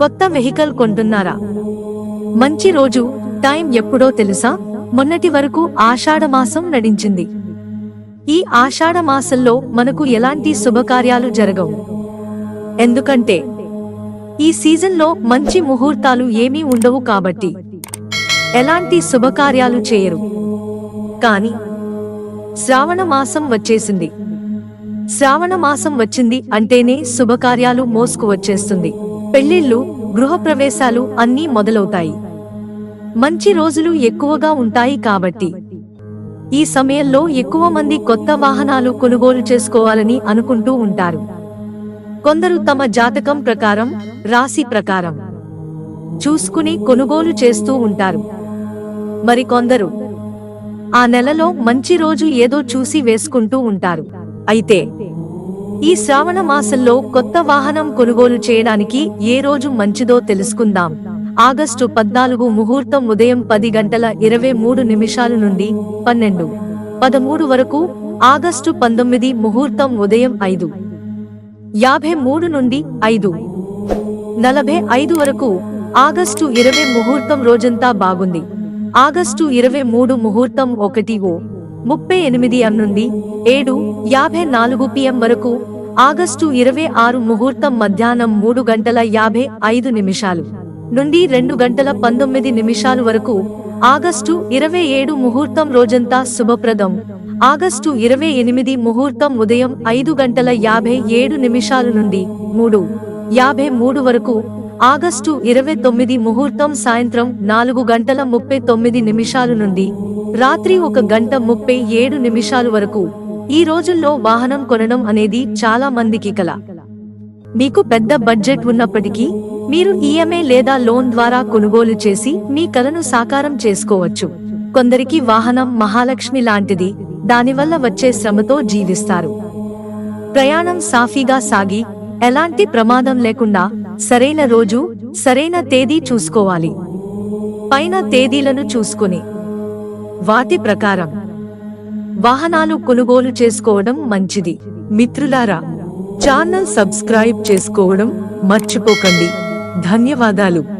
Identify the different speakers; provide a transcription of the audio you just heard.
Speaker 1: కొత్త వెహికల్ కొంటున్నారా? మంచి రోజు టైం ఎప్పుడో తెలుసా? మొన్నటి వరకు ఆషాఢమాసం నడించింది. ఈ ఆషాఢ మాసంలో మనకు ఎలాంటి శుభకార్యాలు జరగవు. ఎందుకంటే ఈ సీజన్లో మంచి ముహూర్తాలు ఏమీ ఉండవు కాబట్టి ఎలాంటి శుభకార్యాలు చేయరు. కాని శ్రావణ మాసం వచ్చేసింది. శ్రావణ మాసం వచ్చింది అంటేనే శుభకార్యాలు మోసుకు వచ్చేస్తుంది. పెళ్ళిళ్ళు గృహప్రవేశాలు అన్నీ మొదలవుతాయి. మంచి రోజులు ఎక్కువగా ఉంటాయి కాబట్టి. ఈ సమయంలో ఎక్కువ మంది కొత్త వాహనాలు కొనుగోలు చేసుకోవాలని అనుకుంటూ ఉంటారు. కొందరు తమ జాతకం ప్రకారం రాశి ప్రకారం చూసుకుని కొనుగోలు చేస్తూ ఉంటారు. మరికొందరు ఆ నెలలో మంచి రోజు ఏదో చూసి వేసుకుంటూ ఉంటారు. అయితే ఈ శ్రావణ మాసంలో కొత్త వాహనం కొనుగోలు చేయడానికి ఏ రోజు మంచిదో తెలుసుకుందాం. ఆగస్టు పద్నాలుగు ముహూర్తం ఉదయం పది గంటల ఇరవై మూడు నిమిషాల నుండి పన్నెండు పదమూడు వరకు ఆగస్టు పంతొమ్మిది ముహూర్తం ఉదయం ఐదు యాభై మూడు నుండి ఐదు నలభై ఐదు వరకు ఆగస్టు ఇరవై ముహూర్తం రోజంతా బాగుంది. ఆగస్టు ఇరవై మూడు ముహూర్తం ఒకటి ఓ ముప్పై ఎనిమిది ఎం నుండి ఏడు యాభై నాలుగు పిఎం వరకు ఆగస్టు ఇరవై ఆరు ముహూర్తం మధ్యాహ్నం మూడు గంటల యాభై ఐదు నిమిషాలు నుండి రెండు గంటల పంతొమ్మిది నిమిషాలు వరకు ఆగస్టు ఇరవై ఏడు ముహూర్తం రోజంతా శుభప్రదం. ఆగస్టు ఇరవై ఎనిమిది ముహూర్తం ఉదయం ఐదు గంటల యాభై ఏడు నిమిషాలు నుండి మూడు యాభై మూడు వరకు ఆగస్టు ఇరవై తొమ్మిది ముహూర్తం సాయంత్రం నాలుగు గంటల ముప్పై తొమ్మిది నిమిషాలు నుండి రాత్రి ఒక గంట ముప్పై ఏడు నిమిషాలు వరకు. ఈ రోజుల్లో వాహనం కొనడం అనేది చాలా మందికి కల. మీకు పెద్ద బడ్జెట్ ఉన్నప్పటికీ మీరు ఈఎంఐ లేదా లోన్ ద్వారా కొనుగోలు చేసి మీ కలను సాకారం చేసుకోవచ్చు. కొందరికి వాహనం మహాలక్ష్మి లాంటిది దానివల్ల వచ్చే శ్రమతో జీవిస్తారు. ప్రయాణం సాఫీగా సాగి ఎలాంటి ప్రమాదం లేకుండా సరైన రోజు సరైన తేదీ చూసుకోవాలి. పైన తేదీలను చూసుకుని. వాటి ప్రకారం. వాహనాలు కొనుగోలు చేసుకోవడం మంచిది. మిత్రులారా ఛానల్ సబ్స్క్రైబ్ చేసుకోవడం మర్చిపోకండి. ధన్యవాదాలు.